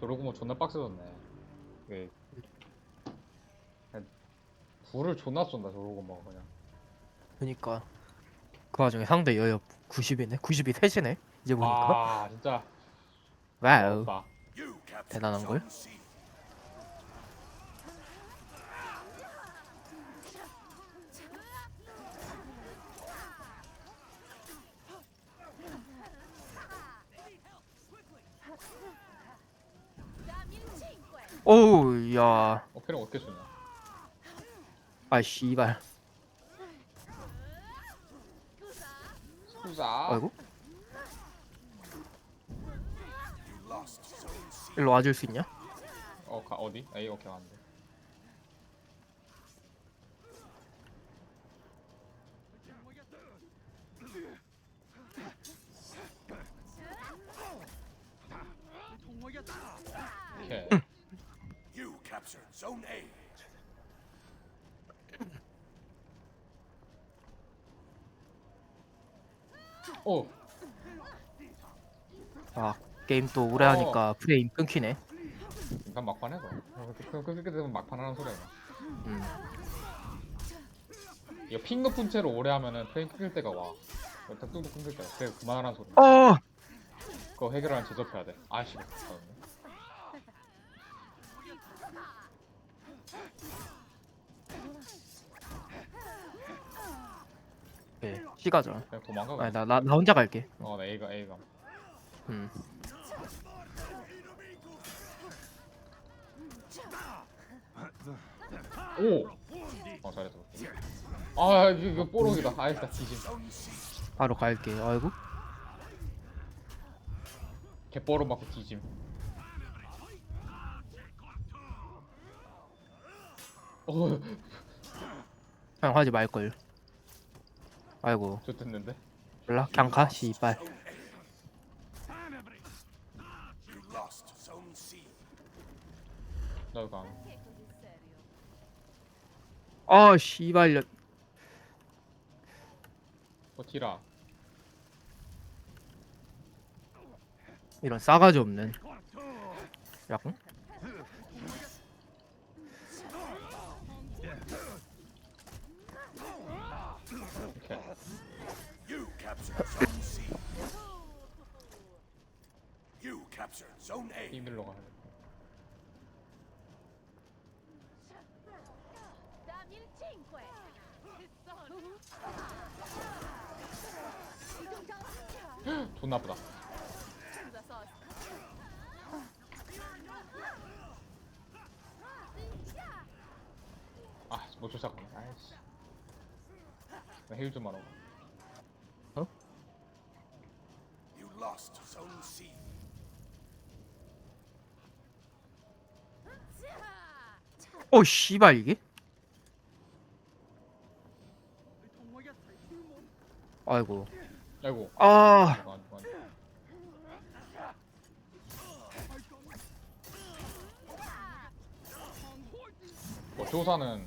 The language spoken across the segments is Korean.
저러고 뭐 존나 빡세졌네. 그 그냥 불을 존나 쏜다 저러고 뭐 그냥. 그니까. 그 와중에 상대 여여 90이네? 90이 셋이네? 이제 보니까? 아 진짜. 와우. 나 대단한 걸 오우 야 어깨를 어떻게 쏘냐? 아 씨발 후자. 아이고 일로 와줄 수 있냐? 어 가, 어디? A 오케이 왔는데. 오케이. You captured Zone A. 오아 게임 또 오래 하니까 프레임 끊기네 인간 막판 해서. 그- 그- 그렇게 되면 막판 하는 소리야. 음. 이거 핑 높은 채로 오래 하면은 프레임 끊길 때가 와. 뚝뚝 끊길 때가. 그래 그만하라는 소리. 어 그거 해결하는 제접해야 돼. 아씨. 네, 시가죠 그냥 도망가. 아니 그냥. 나, 나, 나 혼자 갈게 어, 나 A가 A가. 음. 오. 어 잘했어. 아 이거, 이거 뽀록이다. 아이다 뒤짐. 바로 갈게 아이고 개뽀록 맞고 뒤짐. 어, 그냥 하지 말걸 아이고 좋댔는데. 몰라 그냥 가 씨발 C. 나도 강. 아 씨발 년- 버티라. 이런 싸가지 없는 약간 오케이. You captured Zone A. il 5! 돈 나쁘다. Scusa, sosta. 아, 못 쫓아가네. 아이씨. 나힐좀. 가. Lost Zone C. 오 씨발 이게 아이고 아이고. 아 누가. 뭐 조사는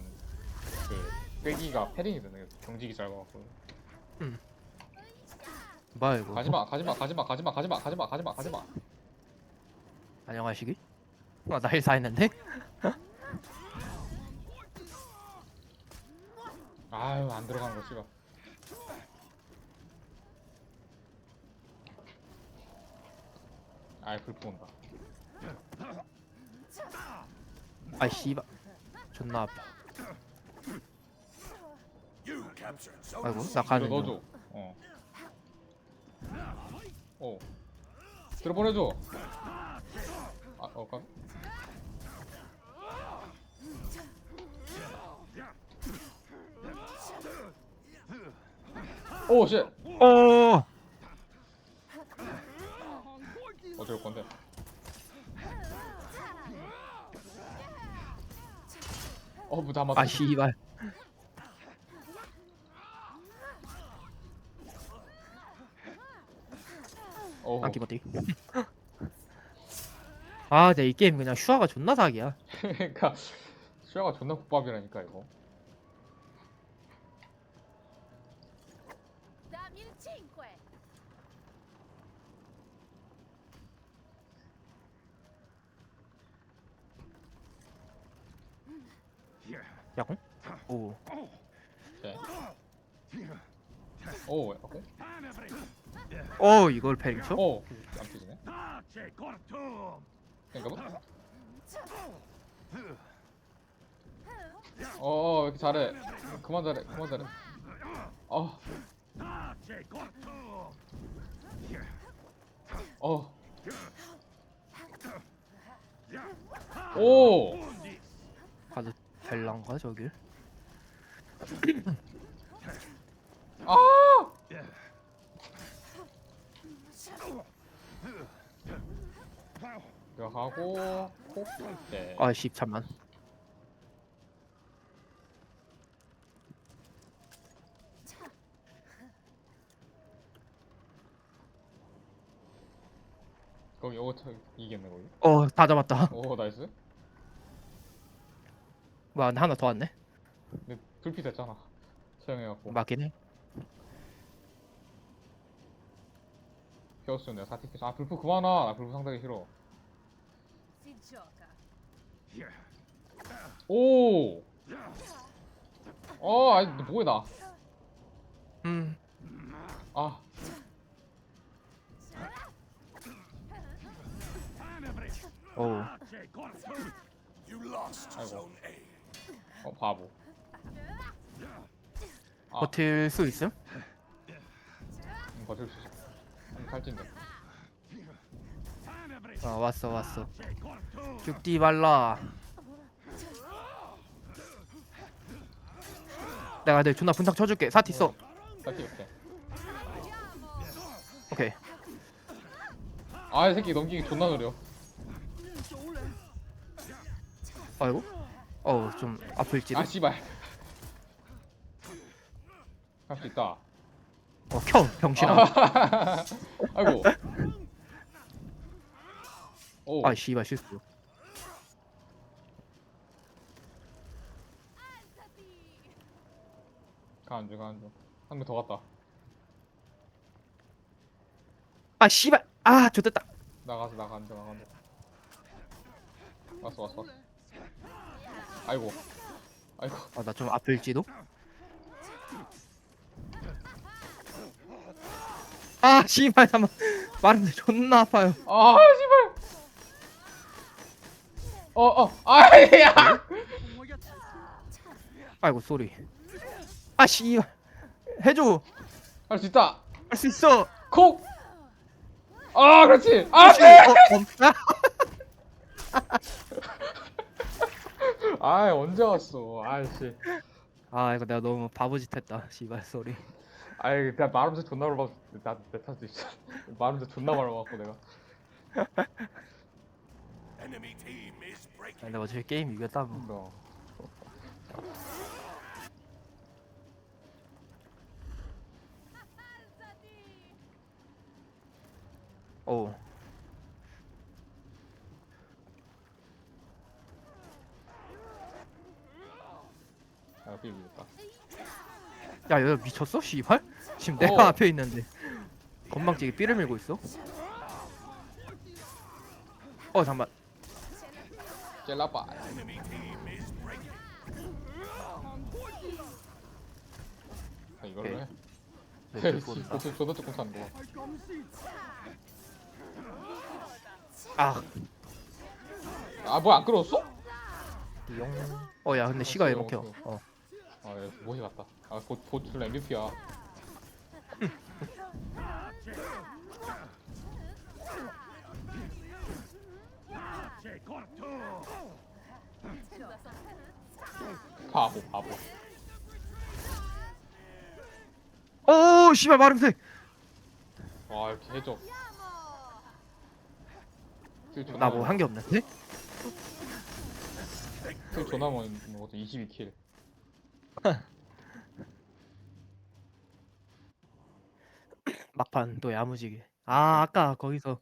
그 꾀기가 패링이 되네. 경직이 잘 가갖고. 뭐야 이거 가지마, 가지마, 가지마, 가지마, 가지마, 가지마, 가지마, 가지마. 안녕하시기 아나 힐사 했는데 아유, 안 들어가는 거 씨발. 아이, 불 온다. 아 씨발 존나 아파 아이고. 나 이거 가는 넣어줘. 중 어. 어. 들어 보내줘. 아, 어, 깜. 오, 씨. 어 어쩔 건데? 어, 뭐다 맞. 아 씨발 안기버디 어. 아 근데 이 게임 그냥 슈아가 존나 사기야 그러니까 수야가 존나 국밥이라니까 이거. 야공? 오 네. 오, 오케이. 어 이걸 페링쳐? 오, 안 뛰지네. 그러니까 뭐? 어, 어, 왜 이렇게 잘해. 그만 잘해, 그만 잘해. 어, 어. 오! 가도 될란가 저길? 아! 이거 하고, 콕. 네. 아씨 잠만 거기 요거 쳐 이겼네, 거기. 어 다 잡았다 오, 나이스. 와 하나 더 왔네 근데 불빛 됐잖아. 처형해갖고. 맞긴 해 배웠으면 내가 사티켓. 아, 불프 그만 와. 나 불프 상당히 싫어. 오! 어, 아니, 너 뭐해, 나. 음 아, 오 아이고. 어, 바보. 아. 버틸 수 있음? 음, 버틸 수 있어. 음, 살찐다. 아 왔어 왔어 죽디 말라 내가 내 존나 분탕 쳐줄게 사티 써 살찐 오케이. 오케이 아, 이 새끼 넘기기 존나 느려. 아이고 어우 좀 아플지도 아, 씨발. 할 수 있다. 어 켜 병신아 아, 아이고. 오, 아 씨발 실수 Alzati! 가는 중, 가는 중. 한명 더 갔다. 아 씨발 아 좋됐다 나가서 중, 나가는 중. 왔어, 왔어, 왔어. 아이고. 아이고. 아 나 좀 아플지도 아 씨발 잠만 말하는데 존나 아파요 아, 씨발. 어, 어, 아이야. 아이고 쏘리 아 씨발 해줘 할 수 있다. 할 수 있어 콕. 아, 그렇지. 아, 어, 네. 어, 아, 아, 언제 왔어? 아이씨. 아 이거 내가 너무 바보짓 했다 씨발 쏘리 아이, 나 말하면서 존나 말아봤. 나내 탓도 있어. 말하면서 존나 말아봤고 내가. Enemy team is 아, breaking. 내가 어차피 게임 이겼다고 너. Alzati! 오 아. 야, 여기 미쳤어? 씨발? 지금 내가 어. 앞에 있는데 건방지게 삐를 밀고 있어? 어 잠만 젤라빠. 아, 이걸로 해. 씨, 들고 온다. 보트 존나 조금 타는 거. 아 아, 뭐야 안 끌어왔어? 용. 어야 근데 시가 왜 먹혀 어 아, 얘 못이 갔다. 아, 곧 보트 MVP야. 바보, 바보. 오 씨발 마름새 와, 이렇게 해줘. 나 뭐한게 없는데? 킬 존나 먹는 것도 22킬. 막판 또 야무지게. 아 아까 거기서